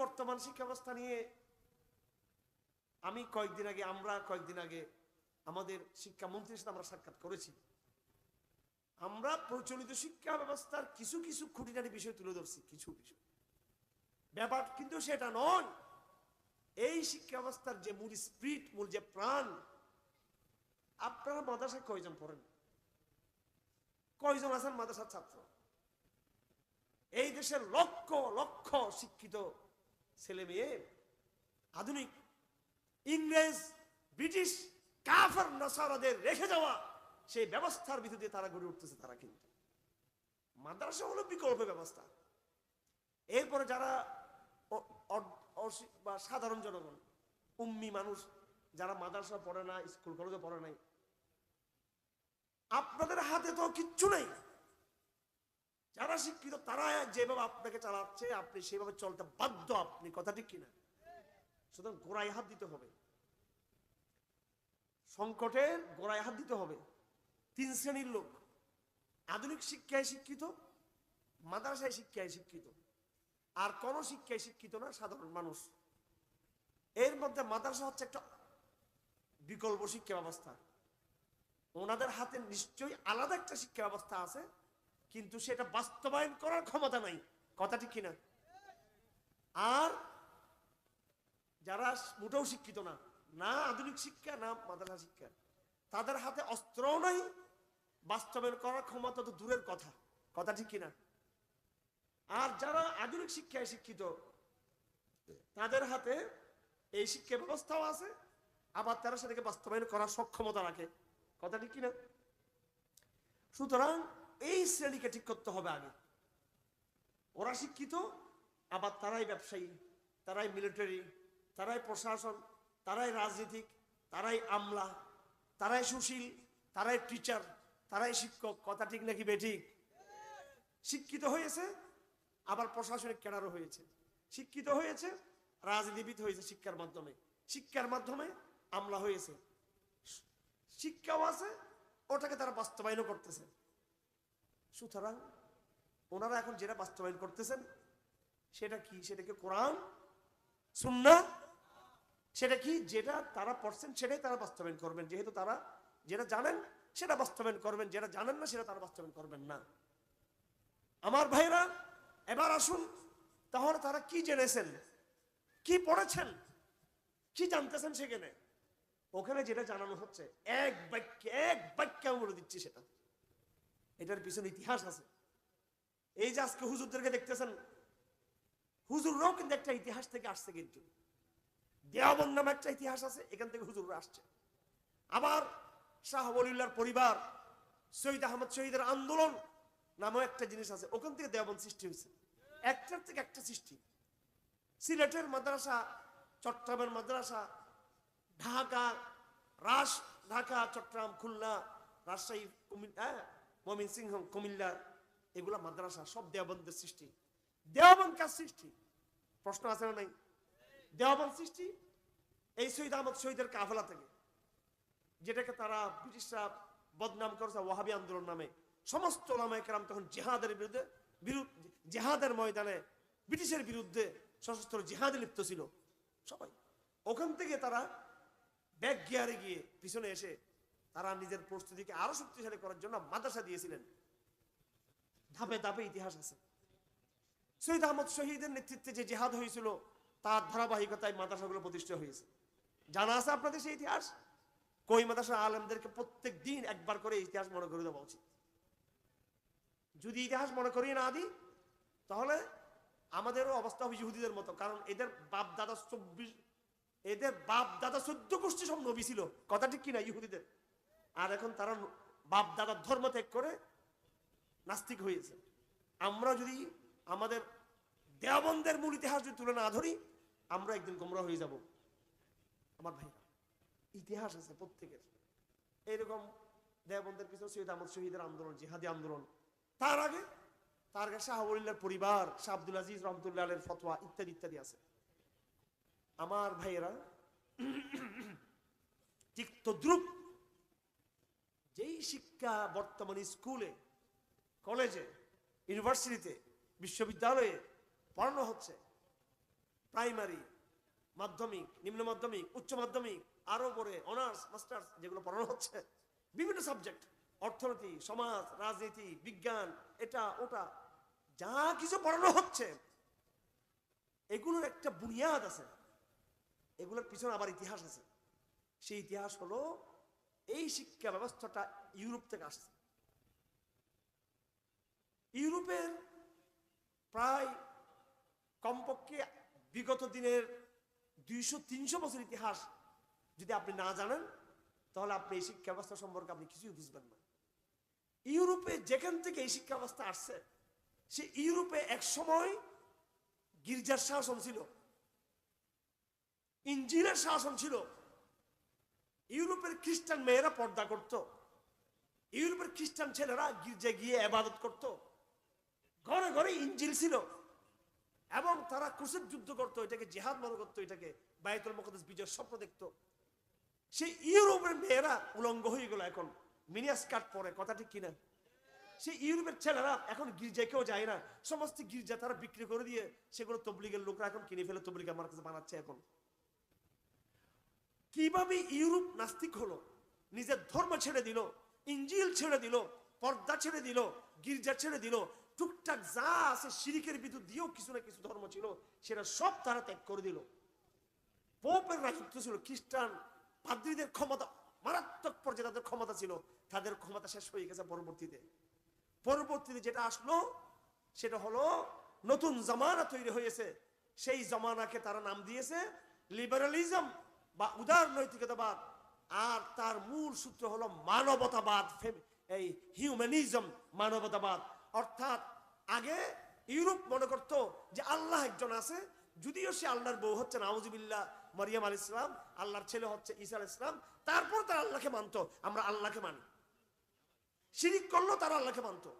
বর্তমান শিক্ষা ব্যবস্থা নিয়ে আমি কয়েকদিন আগে, আমরা কয়েকদিন আগে আমাদের শিক্ষামন্ত্রীর সাথে আমরা সাক্ষাৎ করেছি। আমরা প্রচলিত শিক্ষা ব্যবস্থার কিছু কিছু খুঁটিনাটি বিষয় তুলে ধরছি, কিছু কিছু ব্যাপার কিন্তু সেটা নয়। এই শিক্ষা ব্যবস্থার যে মূল স্পিরিট, মূল যে প্রাণ, আপনারা মাদ্রাসায় কয়জন পড়েন? কয়জন আছেন মাদ্রাসার ছাত্র? এই দেশের লক্ষ লক্ষ শিক্ষিত ছেলে মেয়ে, আধুনিক, ইংরেজ, ব্রিটিশ, কাফার, নাসারাদের রেখে যাওয়া, সেই ব্যবস্থার ভিতর দিয়ে তারা গড়ে উঠতেছে তারা কিন্তু। মাদ্রাসা হলো বিকল্প ব্যবস্থা। এরপরে যারা বা সাধারণ জনগণ, উম্মি মানুষ, যারা মাদ্রাসা পড়ে না, স্কুল, কলেজে পড়ে নাই, আপনাদের হাতে তো কিচ্ছু নেই। যারা শিক্ষিত তারা যেভাবে আপনাকে চালাচ্ছে, আপনি সেভাবে চলতে বাধ্য আপনি, কথা ঠিক কিনা? সুতরাং গোড়ায় হাত দিতে হবে। সংকটের গোড়ায় হাত দিতে হবে। তিন শ্রেণির লোক। আধুনিক শিক্ষায় শিক্ষিত, মাদ্রাসায় শিক্ষায় শিক্ষিত। আর কোন শিক্ষায় শিক্ষিত না, সাধারণ মানুষ। এর মধ্যে মাদ্রাসা হচ্ছে একটা বিকল্প শিক্ষা ব্যবস্থা। ওনাদের হাতে নিশ্চয়ই আলাদা একটা শিক্ষা ব্যবস্থা আছে কিন্তু সেটা বাস্তবায়ন করার ক্ষমতা নাই। কথাটি কিনা? আর যারা মোটেও শিক্ষিত না না আধুনিক শিক্ষা, না মাদ্রাসা শিক্ষা, তাদের হাতে অস্ত্রও নাই। বাস্তবায়ন করার ক্ষমতা তো দূরের কথা। কথা ঠিক কিনা? আর যারা আধুনিক শিক্ষায় শিক্ষিত, তাদের হাতে এই শিক্ষা ব্যবস্থাও আছে। আবার তারা সেটাকে বাস্তবায়ন করার সক্ষমতা রাখে। কথা ঠিক কিনা? সুতরাং এই শ্রেণীকে ঠিক করতে হবে আগে। ওরা শিক্ষিত, আবার তারাই ব্যবসায়ী, তারাই মিলিটারি তারাই প্রশাসন, তারাই রাজনীতিক, তারাই আমলা, তারাই সুশীল, তারাই টিচার তারাই শিক্ষক, কথা ঠিক নাকি বেঠিক? শিক্ষিত হয়েছে, আবার প্রশাসনিক ক্যাডারও হয়েছে। শিক্ষিত হয়েছে, রাজনীতিবিদ হয়েছে শিক্ষার মাধ্যমে। শিক্ষার মাধ্যমে আমলা হয়েছে। শিক্ষাও আছে, ওটাকে তারা বাস্তবায়নও করতেছে। সুতরাং ওনারা এখন যেটা বাস্তবায়ন করতেছেন, সেটা কি? সেটা কি কোরআন? সুন্না সেটা কি? যেটা তারা পড়ছেন, সেটাই তারা বাস্তবায়ন করবেন। যেহেতু তারা যেটা জানেন, সেটা বাস্তবায়ন করবেন। যেটা জানেন না, সেটা তারা বাস্তবায়ন করবেন না। আমার ভাইরা এবার আসুন, তাহলে তারা কি জেনেছেন? কি পড়েছেন? কি জানতেছেন সেখানে? ওখানে যেটা জানানো হচ্ছে, এক বাক্যে এক বাক্যে আমি বলে দিচ্ছি সেটা। এটার পিছনে ইতিহাস আছে। এই যে আজকে হুজুরদেরকে দেখতেছেন, হুজুররাও কিন্তু একটা ইতিহাস থেকে আসছে কিন্তু। দেওয়াবন্দ নামে একটা ইতিহাস আছে, এখান থেকে হুজুররা আসছে। আবার শাহ ওলিউল্লাহর পরিবার শহীদ আহমদ শহীদের আন্দোলন নামেও একটা জিনিস আছে, ওখান থেকে দেওয়াবন্দ সৃষ্টি হয়েছে। একটার থেকে একটা সৃষ্টি। সিলেটের মাদ্রাসা, চট্টগ্রামের মাদ্রাসা, ঢাকা, রাস, ঢাকা, চট্টগ্রাম, খুলনা, রাজশাহী হ্যাঁ, ময়মনসিংহ কুমিল্লা এগুলা মাদ্রাসা সব দেওবন্দের সৃষ্টি। দেওবন্দ কার সৃষ্টি? প্রশ্ন আছে না নাই? দেওবন্দ সৃষ্টি এই শহীদ আহমদ শহীদের কাফেলা থেকে যেটাকে তারা ব্রিটিশরা বদনাম করেছে ওয়াহাবি আন্দোলন নামে। সমস্ত ওলামাইকেরাম তখন জেহাদের বিরুদ্ধে জেহাদের ময়দানে ব্রিটিশের বিরুদ্ধে সশস্ত্র জেহাদে লিপ্ত ছিল। সবাই। ওখান থেকে তারা ব্যাক গিয়ারে গিয়ে পিছনে এসে তারা নিজের প্রস্তুতিকে আরও শক্তিশালী করার জন্য মাদ্রাসা দিয়েছিলেন। ধাপে ধাপে ইতিহাস আছে। শহীদ আহমদ শহীদের নেতৃত্বে যে জেহাদ হয়েছিল, তার ধারাবাহিকতায় মাদ্রাসাগুলো প্রতিষ্ঠা হয়েছে। জানা আছে আপনাদের সেই ইতিহাস? কই মাদ্রাসা আলমদেরকে প্রত্যেক দিন একবার করে ইতিহাস মনে করে দেওয়া উচিত। যদি ইতিহাস মনে করিয়ে না দিই, তাহলে আমাদেরও অবস্থা হবে ইহুদিদের মতো, কারণ এদের বাপ দাদা চব্বিশ এদের বাপ দাদা চোদ্দ গোষ্ঠী সব নবী ছিল। কথা ঠিক কিনা ইহুদিদের? আর এখন তারা বাপ দাদার ধর্ম ত্যাগ করে নাস্তিক হয়েছে। আমরা যদি আমাদের দেওবন্দের মূল ইতিহাস যদি তুলে না ধরি, আমরা একদিন গোমরা হয়ে যাব। আমার ভাইরা, ইতিহাস আছে প্রত্যেকের। এইরকম দেওবন্দের পিছনে সৈয়দ আহমদ শহীদের আন্দোলন, জিহাদি আন্দোলন। তার আগে তার আগে শাহ ওলিল্লার পরিবার, শাহ আব্দুল আজিজ রহমতুল্লাহ আলের ফতোয়া ইত্যাদি ইত্যাদি আছে। আমার ভাইয়েরা ঠিক তদ্রুপ যেই শিক্ষা বর্তমানে স্কুলে, কলেজে, ইউনিভার্সিটিতে, বিশ্ববিদ্যালয়ে পড়ানো হচ্ছে, প্রাইমারি, মাধ্যমিক, নিম্ন মাধ্যমিক, উচ্চ মাধ্যমিক আরও পরে অনার্স, মাস্টার্স যেগুলো পড়ানো হচ্ছে, বিভিন্ন সাবজেক্ট, অর্থনীতি, সমাজ, রাজনীতি, বিজ্ঞান, এটা, ওটা, যা কিছু পড়ানো হচ্ছে, এগুলোর একটা বুনিয়াদ আছে, এগুলোর পিছনে আবার ইতিহাস আছে। সেই ইতিহাস হলো এই শিক্ষা ব্যবস্থাটা ইউরোপ থেকে আসছে। ইউরোপের প্রায় কমপক্ষে বিগত দিনের দুইশো, তিনশো বছর ইতিহাস যদি আপনি না জানেন, তাহলে আপনি এই শিক্ষা ব্যবস্থা সম্পর্কে আপনি কিছুই বুঝবেন না। ইউরোপে যেখান থেকে এই শিক্ষা ব্যবস্থা আসছে, সে ইউরোপে এক সময় গির্জার শাসন ছিল। ইঞ্জিনের শাসন ছিল। ইউরোপের খ্রিস্টান মেয়েরা পর্দা করত। ইউরোপের খ্রিস্টান ছেলেরা গির্জা গিয়ে আবাদত করত। ঘরে ঘরে ইঞ্জিল ছিল। এবং তারা ক্রুসের যুদ্ধ করতো, এটাকে জেহাদ মনে করতো, এটাকে বায়তুল মকদ্দাস বিজয়ের স্বপ্ন দেখতো। সেই ইউরোপের মেয়েরা উলঙ্গ হয়ে গেল এখন। মিনিয়াস কাট পরে কথা ঠিক কিনা সেই ইউরোপের ছেলেরা এখন গির্জায় কেউ যায় না। সমস্ত গির্জা তারা বিক্রি করে দিয়ে সেগুলো তবলিগের লোকরা এখন কিনে ফেলে, তবলিগ আমার কাছে বানাচ্ছে এখন। কীভাবে ইউরোপ নাস্তিক হলো? নিজের ধর্ম ছেড়ে দিল, ইঞ্জিল ছেড়ে দিল, পর্দা ছেড়ে দিল, গির্জা ছেড়ে দিল, টুকটাক যা আছে শিরিকের বিদ্যুৎ দিয়েও কিছু না কিছু ধর্ম ছিল, সেটা সব তারা ত্যাগ করে দিল। পোপের রাজত্ব ছিল, খ্রিস্টান পাদ্রীদের ক্ষমতা, মারাত্মক পর্যায়ে তাদের ক্ষমতা ছিল, তাদের ক্ষমতা শেষ হয়ে গেছে পরবর্তীতে। পরবর্তীতে যেটা আসলো, সেটা হলো নতুন জামানা তৈরি হয়েছে। সেই জামানাকে তারা নাম দিয়েছে, লিবারালিজম। বা উদার নৈতিকতাবাদ, আর তার মূল সূত্র হলো মানবতাবাদ এই হিউম্যানিজম মানবতাবাদ। অর্থাৎ আগে ইউরোপ মনে করতো যে আল্লাহ একজন আছে, যদিও সে আল্লাহর বউ হচ্ছে নাউজুবিল্লাহ, মরিয়াম আল ইসলাম আল্লাহর ছেলে হচ্ছে ঈসা ইসলাম তারপর তারা আল্লাহকে মানতো, আমরা আল্লাহকে মানি। শিরিক করল তারা আল্লাহকে মানতো।